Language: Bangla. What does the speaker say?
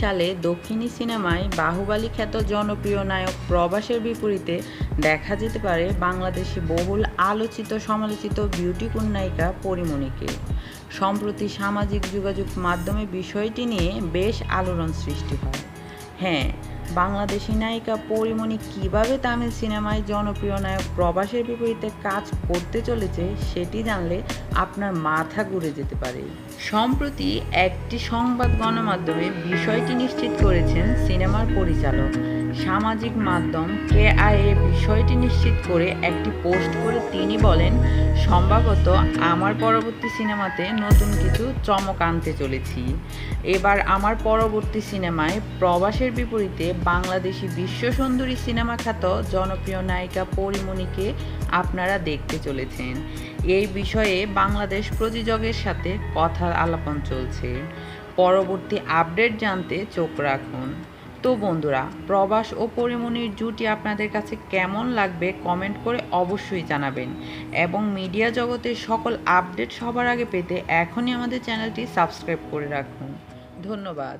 সালে দক্ষিণী সিনেমায় বাহুবালী খ্যাত জনপ্রিয় নায়ক প্রবাসের বিপরীতে দেখা যেতে পারে বাংলাদেশে বহুল আলোচিত সমালোচিত বিউটি নায়িকা পরিমণিকে। সম্প্রতি সামাজিক যোগাযোগ মাধ্যমে বিষয়টি নিয়ে বেশ আলোড়ন সৃষ্টি হয়। হ্যাঁ বাংলাদেশি নায়িকা পরিমণি কীভাবে তামিল সিনেমায় জনপ্রিয় নায়ক প্রবাসের বিপরীতে কাজ করতে চলেছে সেটি জানলে আপনার মাথা ঘুরে যেতে পারে। সম্প্রতি একটি সংবাদ গণমাধ্যমে বিষয়টি নিশ্চিত করেছেন সিনেমার পরিচালক। সামাজিক মাধ্যম কে কেআইএ বিষয়টি নিশ্চিত করে একটি পোস্ট করে তিনি বলেন, সম্ভবত আমার পরবর্তী সিনেমাতে নতুন কিছু চমক আনতে চলেছি। এবার আমার পরবর্তী সিনেমায় প্রবাসের বিপরীতে বাংলাদেশি বিশ্ব সুন্দরী সিনেমা খ্যাত জনপ্রিয় নায়িকা পরিমণিকে আপনারা দেখতে চলেছেন। এই বিষয়ে বাংলাদেশ প্রযোজকের সাথে কথা আলাপন চলছে। পরবর্তী আপডেট জানতে চোখ রাখুন। তো বন্ধুরা, প্রবাস ও পরিমণির জুটি আপনাদের কাছে কেমন লাগবে কমেন্ট করে অবশ্যই জানাবেন এবং মিডিয়া জগতের সকল আপডেট সবার আগে পেতে এখনই আমাদের চ্যানেলটি সাবস্ক্রাইব করে রাখুন। ধন্যবাদ।